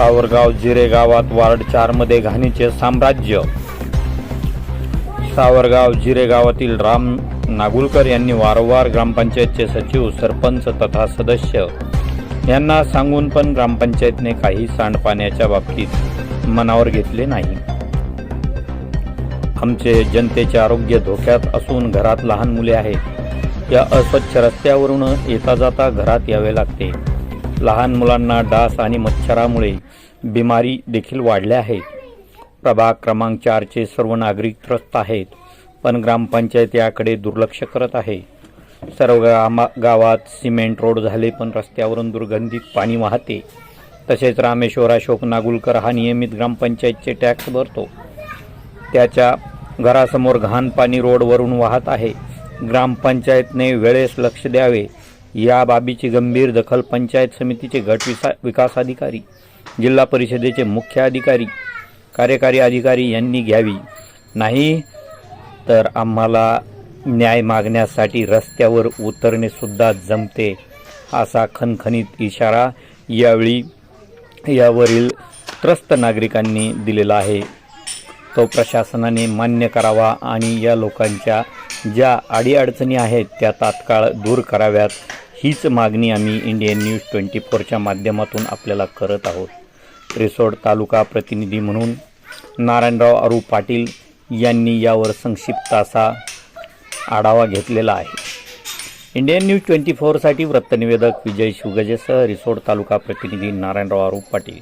सावरगाव जिरे गावात वार्ड चारमध्ये घाणीचे साम्राज्य. सावरगाव जिरे गावातील राम नागुलकर यांनी वारंवार ग्रामपंचायतचे सचिव सरपंच तथा सदस्य यांना सांगून पण ग्रामपंचायतने काही सांडपाण्याच्या बाबतीत मनावर घेतले नाही. आमचे जनतेचे आरोग्य धोक्यात असून घरात लहान मुले आहेत. या अस्वच्छ रस्त्यावरून येता जाता घरात यावे लागते. लहान मुलांना डास आणि मच्छरामुळे बिमारी देखील वाढल्या आहेत. प्रभाग क्रमांक चारचे सर्व नागरिक त्रस्त आहेत पण ग्रामपंचायत याकडे दुर्लक्ष करत आहे. सर्व गामा गावात सिमेंट रोड झाले पण रस्त्यावरून दुर्गंधित पाणी वाहते. तसेच रामेश्वर अशोक नागुलकर हा नियमित ग्रामपंचायतचे टॅक्स भरतो. त्याच्या घरासमोर घाण पाणी रोडवरून वाहत आहे. ग्रामपंचायतने वेळेस लक्ष द्यावे या बाबीची गंभीर दखल पंचायत समितीचे गट विसा विकास अधिकारी जिल्हा परिषदेचे मुख्य अधिकारी कार्यकारी अधिकारी यांनी घ्यावी. नाही तर आम्हाला न्याय मागण्यासाठी रस्त्यावर उतरणेसुद्धा जमते असा खनखनीत इशारा यावेळी यावरील त्रस्त नागरिकांनी दिलेला आहे. तो प्रशासनाने मान्य करावा आणि या लोकांच्या ज्या अडीअडचणी आहेत त्या तात्काळ दूर कराव्यात. हीच मागणी आम्ही इंडियन न्यूज ट्वेंटी फोरच्या माध्यमातून आपल्याला करत आहोत. रिसोड तालुका प्रतिनिधी म्हणून नारायणराव अरू पाटील यांनी यावर संक्षिप्त असा आढावा घेतलेला आहे. इंडियन न्यूज ट्वेंटी फोरसाठी वृत्तनिवेदक विजय शिवगजेसह रिसोड तालुका प्रतिनिधी नारायणराव अरू पाटील.